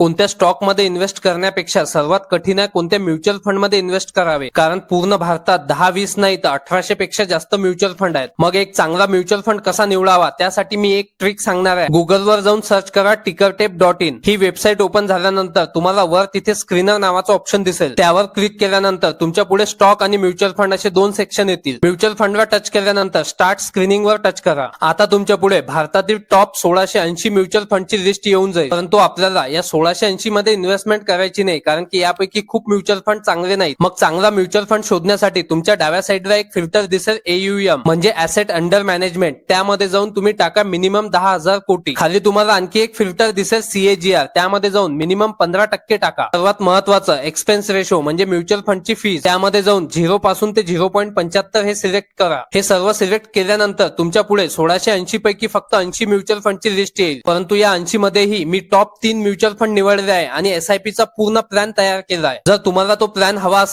कोणत्या स्टॉकमध्ये इन्व्हेस्ट करण्यापेक्षा सर्वात कठीण आहे कोणत्या म्युच्युअल फंडमध्ये इन्व्हेस्ट करावे? कारण पूर्ण भारतात दहा वीस नाही तर अठराशे पेक्षा जास्त म्युच्युअल फंड आहेत. मग एक चांगला म्युच्युअल फंड कसा निवडावा? त्यासाठी मी एक ट्रिक सांगणार आहे. गुगलवर जाऊन सर्च करा टिकरटेप डॉट इन ही वेबसाईट ओपन झाल्यानंतर तुम्हाला वर तिथे स्क्रीनर नावाचा ऑप्शन दिसेल. त्यावर क्लिक केल्यानंतर तुमच्यापुढे स्टॉक आणि म्युच्युअल फंड असे दोन सेक्शन येतील. म्युच्युअल फंडवर टच केल्यानंतर स्टार्ट स्क्रीनिंग वर टच करा. आता तुमच्यापुढे भारतातील टॉप सोळाशे ऐंशी म्युच्युअल फंडची लिस्ट येऊन जाईल. परंतु आपल्याला या सोळा सोळाशे ऐंशी मध्ये इन्व्हेस्टमेंट करायची नाही कारण की यापैकी खूप म्युच्युअल फंड चांगले नाहीत. मग चांगला म्युच्युअल फंड शोधण्यासाठी तुमच्या डाव्या साईडला एक फिल्टर दिसेल एयुएम म्हणजे असेट अंडर मॅनेजमेंट त्यामध्ये जाऊन तुम्ही टाका मिनिमम दहा हजार कोटी. खाली तुम्हाला आणखी एक फिल्टर दिसेल सीएजीआर त्यामध्ये जाऊन मिनिमम पंधरा टक्के टाका. सर्वात महत्वाचं एक्सपेन्स रेशो म्हणजे म्युच्युअल फंडची फीस त्यामध्ये जाऊन झिरो पासून ते झिरो पॉईंट पंच्याहत्तर हे सिलेक्ट करा. हे सर्व सिलेक्ट केल्यानंतर तुमच्यापुढे सोळाशे ऐंशी पैकी फक्त ऐंशी म्युच्युअल फंडची लिस्ट येईल. परंतु या ऐंशी मध्येही मी टॉप तीन म्युच्युअल फंड निवडले आहे आणि एसआयपीचा पूर्ण प्लॅन तयार केला आहे. जर तुम्हाला तो प्लॅन हवा